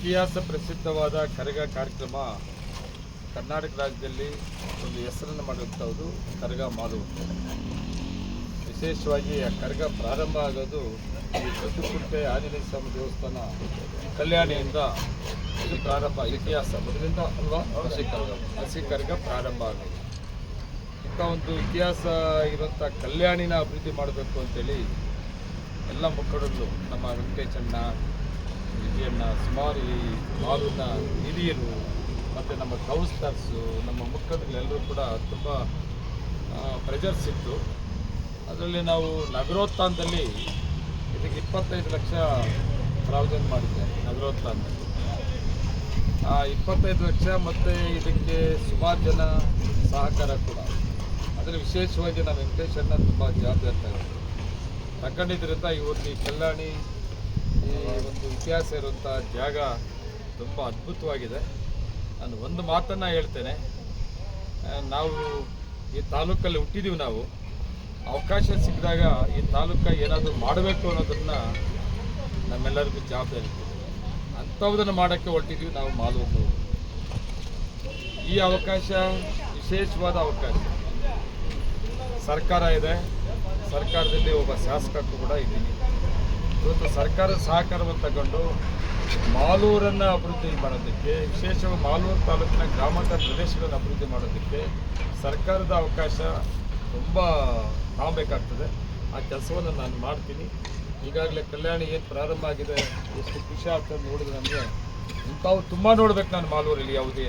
ಇತಿಹಾಸ ಪ್ರಸಿದ್ಧವಾದ ಕರಗ ಕಾರ್ಯಕ್ರಮ ಕರ್ನಾಟಕ ರಾಜ್ಯದಲ್ಲಿ ಒಂದು ಹೆಸರನ್ನು ಮಾಡುವಂಥದ್ದು ಕರಗ ಮಾಲೂರು ವಿಶೇಷವಾಗಿ ಆ ಕರಗ ಪ್ರಾರಂಭ ಆಗೋದು ಈ ಪ್ರತಿಕುಂಟೆ ಆಂಜನೇಯ ಸ್ವಾಮಿ ದೇವಸ್ಥಾನ ಕಲ್ಯಾಣಿಯಿಂದ ಇದು ಪ್ರಾರಂಭ, ಇತಿಹಾಸ ಮೊದಲಿಂದ ಅಲ್ವಾ? ಹಸಿ ಕರಗ ಹಸಿ ಕರಗ ಪ್ರಾರಂಭ ಆಗೋದು. ಇಂಥ ಒಂದು ಇತಿಹಾಸ ಇರುವಂಥ ಕಲ್ಯಾಣಿನ ಅಭಿವೃದ್ಧಿ ಮಾಡಬೇಕು ಅಂತೇಳಿ ಎಲ್ಲ ಮುಖಂಡರು, ನಮ್ಮ ವೆಂಕಟೇಶಣ್ಣ ವಿಜಯಣ್ಣ ಸುಮಾರು ಈ ಮಾಲೂರಿನ ಹಿರಿಯರು ಮತ್ತು ನಮ್ಮ ಕೌನ್ಸ್ಲರ್ಸು, ನಮ್ಮ ಮುಖಂಡರುಗಳೆಲ್ಲರೂ ಕೂಡ ತುಂಬ ಪ್ರೆಜರ್ಸ್ ಇತ್ತು ಅದರಲ್ಲಿ ನಾವು ನಗರೋತ್ಥಾನದಲ್ಲಿ ಇದಕ್ಕೆ ಇಪ್ಪತ್ತೈದು ಲಕ್ಷ ಪ್ರಾವಿಜನ್ ಮಾಡಿದ್ದೆ ನಗರೋತ್ಥಾನದಲ್ಲಿ. ಆ ಇಪ್ಪತ್ತೈದು ಲಕ್ಷ ಮತ್ತು ಇದಕ್ಕೆ ಸುಮಾರು ಜನ ಸಹಕಾರ ಕೂಡ. ಅದರಲ್ಲಿ ವಿಶೇಷವಾಗಿ ನಾವು ವೆಂಕಟೇಶನ್ನ ತುಂಬ ಜವಾಬ್ದಾರಿ ತಗೊಂಡು ತಗೊಂಡಿದ್ದರಿಂದ ಇವತ್ತು ಈ ಕಲ್ಯಾಣಿ ಈ ಒಂದು ಇತಿಹಾಸ ಇರುವಂಥ ಜಾಗ ತುಂಬ ಅದ್ಭುತವಾಗಿದೆ. ನಾನು ಒಂದು ಮಾತನ್ನು ಹೇಳ್ತೇನೆ. ನಾವು ಈ ತಾಲೂಕಲ್ಲಿ ಹುಟ್ಟಿದ್ದೀವಿ ನಾವು. ಅವಕಾಶ ಸಿಕ್ಕಿದಾಗ ಈ ತಾಲೂಕ ಏನಾದರೂ ಮಾಡಬೇಕು ಅನ್ನೋದನ್ನು ನಮ್ಮೆಲ್ಲರಿಗೂ ಜವಾಬ್ದಾರಿ ಅಂಥವುದನ್ನು ಮಾಡೋಕ್ಕೆ ಹೊರಟಿದ್ದೀವಿ ನಾವು ಮಾಲೂರು. ಈ ಅವಕಾಶ, ವಿಶೇಷವಾದ ಅವಕಾಶ. ಸರ್ಕಾರ ಇದೆ. ಸರ್ಕಾರದಲ್ಲಿ ಒಬ್ಬ ಶಾಸಕರು ಕೂಡ ಇದ್ದೀನಿ. ಇವತ್ತು ಸರ್ಕಾರದ ಸಹಕಾರವನ್ನು ತಗೊಂಡು ಮಾಲೂರನ್ನು ಅಭಿವೃದ್ಧಿ ಮಾಡೋದಕ್ಕೆ, ವಿಶೇಷವಾಗಿ ಮಾಲೂರು ತಾಲೂಕಿನ ಗ್ರಾಮಾಂತರ ಪ್ರದೇಶಗಳನ್ನು ಅಭಿವೃದ್ಧಿ ಮಾಡೋದಕ್ಕೆ ಸರ್ಕಾರದ ಅವಕಾಶ ತುಂಬ ತಗೊಬೇಕಾಗ್ತದೆ ಆ ಕೆಲಸವನ್ನು ನಾನು ಮಾಡ್ತೀನಿ ಈಗಾಗಲೇ ಕಲ್ಯಾಣಿ ಏನು ಪ್ರಾರಂಭ ಆಗಿದೆ, ಎಷ್ಟು ಖುಷಿ ಆಗ್ತದೆ ನೋಡಿದ್ರೆ ನನಗೆ ಇಂಥವು ತುಂಬ ನೋಡ್ಬೇಕು ನಾನು ಮಾಲೂರಲ್ಲಿ ಯಾವುದೇ.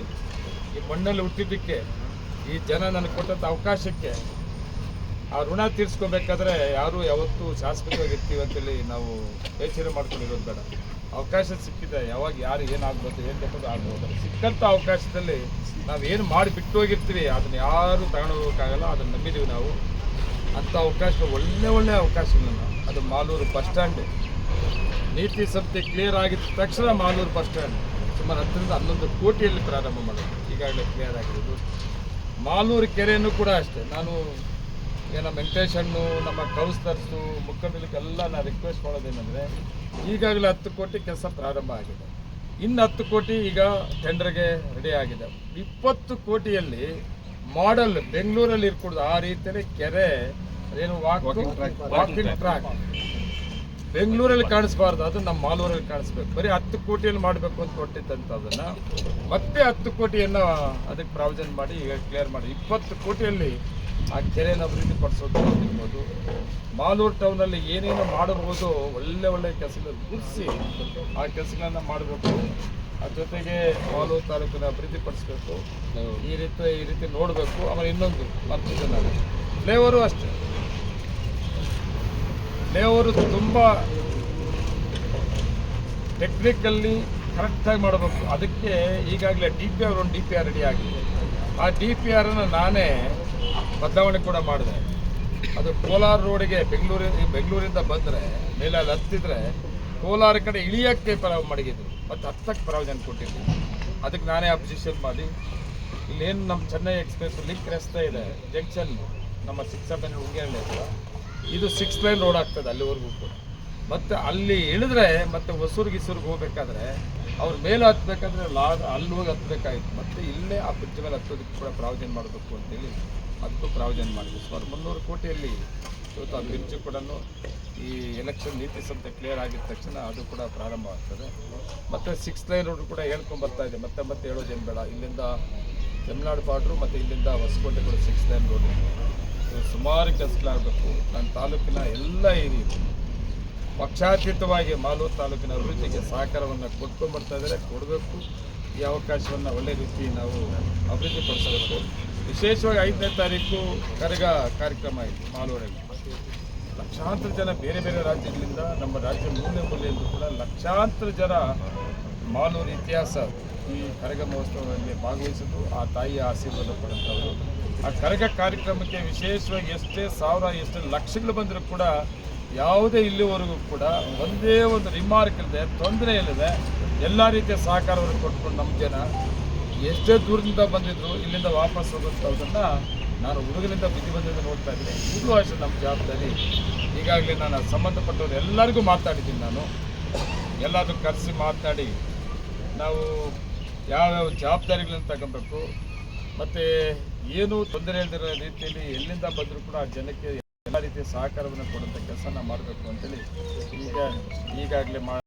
ಈ ಮಣ್ಣಲ್ಲಿ ಹುಟ್ಟಿದ್ದಕ್ಕೆ, ಈ ಜನ ನನಗೆ ಕೊಟ್ಟಂಥ ಅವಕಾಶಕ್ಕೆ ಆ ಋಣ ತೀರಿಸ್ಕೋಬೇಕಾದ್ರೆ ಯಾರು ಯಾವತ್ತೂ ಶಾಶ್ವತವಾಗಿರ್ತೀವಿ ಅಂತೇಳಿ ನಾವು ಯೋಚನೆ ಮಾಡ್ಕೊಂಡಿರೋದು ಬೇಡ. ಅವಕಾಶ ಸಿಕ್ಕಿದೆ, ಯಾವಾಗ ಯಾರು ಏನಾಗ್ಬೋದು, ಏನು ಬೇಕೋದು ಆಗ್ಬೋದು. ಸಿಕ್ಕಂಥ ಅವಕಾಶದಲ್ಲಿ ನಾವು ಏನು ಮಾಡಿ ಬಿಟ್ಟು ಹೋಗಿರ್ತೀವಿ, ಅದನ್ನ ಯಾರು ತಗೊಂಡು ಹೋಗೋಕ್ಕಾಗಲ್ಲ ಅದನ್ನು ನಂಬಿದ್ದೀವಿ ನಾವು. ಅಂಥ ಅವಕಾಶ, ಒಳ್ಳೆ ಒಳ್ಳೆ ಅವಕಾಶಗಳನ್ನು. ಅದು ಮಾಲೂರು ಬಸ್ ಸ್ಟ್ಯಾಂಡ್. ನೀತಿ ಸಂಸ್ಥೆ ಕ್ಲಿಯರ್ ಆಗಿದ ತಕ್ಷಣ ಮಾಲೂರು ಬಸ್ ಸ್ಟ್ಯಾಂಡ್ ಸುಮಾರು ಹತ್ತರಿಂದ ಹನ್ನೊಂದು ಕೋಟಿಯಲ್ಲಿ ಪ್ರಾರಂಭ ಮಾಡೋದು. ಈಗಾಗಲೇ ಕ್ಲಿಯರ್ ಆಗಿರೋದು. ಮಾಲೂರು ಕೆರೆಯನ್ನು ಕೂಡ ಅಷ್ಟೇ. ನಾನು ಈಗ ನಮ್ಮ ವೆಂಕಟೇಶಣ್ಣು ನಮ್ಮ ಕೌನ್ಸಿಲರ್ಸು ಮುಖಂಡರಿಗೆಲ್ಲ ನಾನು ರಿಕ್ವೆಸ್ಟ್ ಮಾಡೋದೇನೆಂದರೆ ಈಗಾಗಲೇ ಹತ್ತು ಕೋಟಿ ಕೆಲಸ ಪ್ರಾರಂಭ ಆಗಿದೆ. ಇನ್ನು ಹತ್ತು ಕೋಟಿ ಈಗ ಟೆಂಡರ್ಗೆ ರೆಡಿ ಆಗಿದೆ. ಇಪ್ಪತ್ತು ಕೋಟಿಯಲ್ಲಿ ಮಾಡಲ್ ಬೆಂಗಳೂರಲ್ಲಿ ಇರ್ಕೊಡೋದು ಆ ರೀತಿಯಲ್ಲಿ ಕೆರೆ ಏನು ವಾಕಿಂಗ್ ಟ್ರ್ಯಾಕ್ ಬೆಂಗಳೂರಲ್ಲಿ ಕಾಣಿಸ್ಬಾರ್ದು ಅದು ನಮ್ಮ ಮಾಲೂರಲ್ಲಿ ಕಾಣಿಸ್ಬೇಕು. ಬರೀ ಹತ್ತು ಕೋಟಿಯಲ್ಲಿ ಮಾಡಬೇಕು ಅಂತ ಕೊಟ್ಟಿದ್ದಂಥದ್ದನ್ನು ಮತ್ತೆ ಹತ್ತು ಕೋಟಿಯನ್ನು ಅದಕ್ಕೆ ಪ್ರಾವಿಜನ್ ಮಾಡಿ ಈಗ ಕ್ಲಿಯರ್ ಮಾಡಿ. ಇಪ್ಪತ್ತು ಕೋಟಿಯಲ್ಲಿ ಆ ಕೆರೆಯನ್ನು ಅಭಿವೃದ್ಧಿ ಪಡಿಸೋದು ಇರ್ಬೋದು ಮಾಲೂರು ಟೌನಲ್ಲಿ ಏನೇನು ಮಾಡಿರ್ಬೋದು, ಒಳ್ಳೆ ಒಳ್ಳೆ ಕೆಲಸಗಳು ಗುರುತಿಸಿ ಆ ಕೆಲಸಗಳನ್ನು ಮಾಡಬೇಕು. ಅದ್ರ ಜೊತೆಗೆ ಮಾಲೂರು ತಾಲೂಕನ್ನ ಅಭಿವೃದ್ಧಿ ಪಡಿಸ್ಬೇಕು. ಈ ರೀತಿ ಈ ರೀತಿ ನೋಡಬೇಕು. ಆಮೇಲೆ ಇನ್ನೊಂದು ಮರ್ತಿದ್ದೆ ನಾನು ಫ್ಲೇವರು ಅಷ್ಟೇ. ಫ್ಲೇವರು ತುಂಬ ಟೆಕ್ನಿಕಲ್ಲಿ ಕರೆಕ್ಟಾಗಿ ಮಾಡಬೇಕು. ಅದಕ್ಕೆ ಈಗಾಗಲೇ ಡಿ ಪಿ ಆರ್ ಒಂದು ಡಿ ಪಿ ಆರ್ ರೆಡಿ ಆಗಿದೆ. ಆ ಡಿ ಪಿ ಆರನ್ನು ನಾನೇ ಬದಲಾವಣೆ ಕೂಡ ಮಾಡಿದೆ. ಅದು ಕೋಲಾರ ರೋಡಿಗೆ ಬೆಂಗಳೂರಿ, ಬೆಂಗಳೂರಿಂದ ಬಂದರೆ ಮೇಲೆ ಅಲ್ಲಿ ಹತ್ತಿದ್ರೆ ಕೋಲಾರ ಕಡೆ ಇಳಿಯೋಕ್ಕೆ ಪರ ಮಡಗಿದ್ರು. ಮತ್ತು ಹತ್ತಕ್ಕೆ ಪ್ರಾವಿಜನ್ ಕೊಟ್ಟಿದ್ದೀನಿ ಅದಕ್ಕೆ ನಾನೇ ಅಬ್ಜೆಕ್ಷನ್ ಮಾಡಿ. ಇಲ್ಲೇನು ನಮ್ಮ ಚೆನ್ನೈ ಎಕ್ಸ್ಪ್ರೆಸ್ ಲಿಂಕ್ ರಸ್ತೆ ಇದೆ. ಜಂಕ್ಷನ್ ನಮ್ಮ ಸಿಕ್ಸ್ ಸೆವೆನ್ ಹುಡುಗಿಯಲ್ಲಿ ಹತ್ರ ಇದು ಸಿಕ್ಸ್ ಲೈನ್ ರೋಡ್ ಆಗ್ತದೆ ಅಲ್ಲಿವರೆಗೂ ಕೂಡ. ಮತ್ತು ಅಲ್ಲಿ ಇಳಿದ್ರೆ ಮತ್ತೆ ಹೊಸೂರು ಗಿಸೂರಿಗೆ ಹೋಗ್ಬೇಕಾದ್ರೆ ಅವ್ರ ಮೇಲೆ ಹತ್ತಬೇಕಾದ್ರೆ ಲಾ ಅಲ್ಲಿ ಹೋಗಿ ಹತ್ತಬೇಕಾಯಿತು ಮತ್ತು ಇಲ್ಲೇ ಆ ಬ್ರಿಡ್ಜ್ ಮೇಲೆ ಹತ್ತೋದಕ್ಕೆ ಕೂಡ ಪ್ರಾವಿಜನ್ ಮಾಡಬೇಕು ಅಂತೇಳಿ ಅದಕ್ಕೂ ಪ್ರಾವಿಜನ್ ಮಾಡಿದ್ವಿ ಸುಮಾರು ಮುನ್ನೂರು ಕೋಟಿಯಲ್ಲಿ ಇವತ್ತು ಆ ಬ್ರಿಡ್ಜ್ ಕೂಡ ಈ ಎಲೆಕ್ಷನ್ ನೀತಿ ಸಂತೆ ಕ್ಲಿಯರ್ ಆಗಿದ ತಕ್ಷಣ ಅದು ಕೂಡ ಪ್ರಾರಂಭ ಆಗ್ತದೆ ಮತ್ತು ಸಿಕ್ಸ್ ಲೈನ್ ರೋಡ್ ಕೂಡ ಹೇಳ್ಕೊಂಡು ಬರ್ತಾ ಇದೆ. ಮತ್ತೆ ಮತ್ತೆ ಹೇಳೋದೇನು ಬೇಡ. ಇಲ್ಲಿಂದ ತಮಿಳ್ನಾಡು ಬಾರ್ಡ್ರು ಮತ್ತು ಇಲ್ಲಿಂದ ಹೊಸಕೋಟೆ ಕೂಡ ಸಿಕ್ಸ್ ಲೈನ್ ರೋಡ್ ಸುಮಾರು ಕೆಲಸಗಳಾಗಬೇಕು ನನ್ನ ತಾಲೂಕಿನ ಎಲ್ಲ ಹಿರಿಯರು ಪಕ್ಷಾತೀತವಾಗಿ ಮಾಲೂರು ತಾಲೂಕಿನ ಅಭಿವೃದ್ಧಿಗೆ ಸಹಕಾರವನ್ನು ಕೊಟ್ಕೊಂಡು ಬರ್ತಾ ಇದ್ದಾರೆ. ಕೊಡಬೇಕು. ಈ ಅವಕಾಶವನ್ನು ಒಳ್ಳೆ ರೀತಿ ನಾವು ಅಭಿವೃದ್ಧಿ ಪಡಿಸಬೇಕು ವಿಶೇಷವಾಗಿ ಐದನೇ ತಾರೀಕು ಕರಗ ಕಾರ್ಯಕ್ರಮ ಇದೆ ಮಾಲೂರಲ್ಲಿ. ಲಕ್ಷಾಂತರ ಜನ ಬೇರೆ ಬೇರೆ ರಾಜ್ಯಗಳಿಂದ ನಮ್ಮ ರಾಜ್ಯ ಮೂಲೆ ಮೂಲೆಯಲ್ಲೂ ಕೂಡ ಲಕ್ಷಾಂತರ ಜನ ಮಾಲೂರು ಇತಿಹಾಸ ಈ ಕರಗ ಮಹೋತ್ಸವದಲ್ಲಿ ಭಾಗವಹಿಸಿದ್ದು, ಆ ತಾಯಿಯ ಆಶೀರ್ವಾದ ಪಡೆದವರು. ಆ ಕರಗ ಕಾರ್ಯಕ್ರಮಕ್ಕೆ ವಿಶೇಷವಾಗಿ ಎಷ್ಟೇ ಸಾವಿರ, ಎಷ್ಟೇ ಲಕ್ಷಗಳು ಬಂದರೂ ಕೂಡ ಯಾವುದೇ ಇಲ್ಲಿವರೆಗೂ ಕೂಡ ಒಂದೇ ಒಂದು ರಿಮಾರ್ಕ್ ಇಲ್ಲದೆ, ತೊಂದರೆ ಇಲ್ಲದೆ ಎಲ್ಲ ರೀತಿಯ ಸಹಕಾರವನ್ನು ಕೊಟ್ಕೊಂಡು ನಮ್ಮ ಜನ ಎಷ್ಟೇ ದೂರದಿಂದ ಬಂದಿದ್ರು, ಇಲ್ಲಿಂದ ವಾಪಸ್ ಹೋಗುವಂಥದ್ದನ್ನು ನಾನು ಹುಡುಗರಿಂದ ಬುದ್ಧಿಬಂಧದಿಂದ ನೋಡ್ತಾ ಇದ್ದೀನಿ. ಈಗಲೂ ಅಷ್ಟೇ ನಮ್ಮ ಜವಾಬ್ದಾರಿ. ಈಗಾಗಲೇ ನಾನು ಸಂಬಂಧಪಟ್ಟವ್ರು ಎಲ್ಲರಿಗೂ ಮಾತಾಡಿದ್ದೀನಿ ನಾನು. ಎಲ್ಲರೂ ಕರೆಸಿ ಮಾತನಾಡಿ ನಾವು ಯಾವ್ಯಾವ ಜವಾಬ್ದಾರಿಗಳನ್ನು ತಗೊಬೇಕು ಮತ್ತು ಏನು ತೊಂದರೆ ಇಲ್ದಿರೋ ರೀತಿಯಲ್ಲಿ ಎಲ್ಲಿಂದ ಬಂದರೂ ಕೂಡ ಆ ಜನಕ್ಕೆ ಎಲ್ಲ ರೀತಿಯ ಸಹಕಾರವನ್ನು ಕೊಡುವಂಥ ಕೆಲಸ ನಾವು ಮಾಡಬೇಕು ಅಂತೇಳಿ ಈಗ ಈಗಾಗಲೇ ಮಾ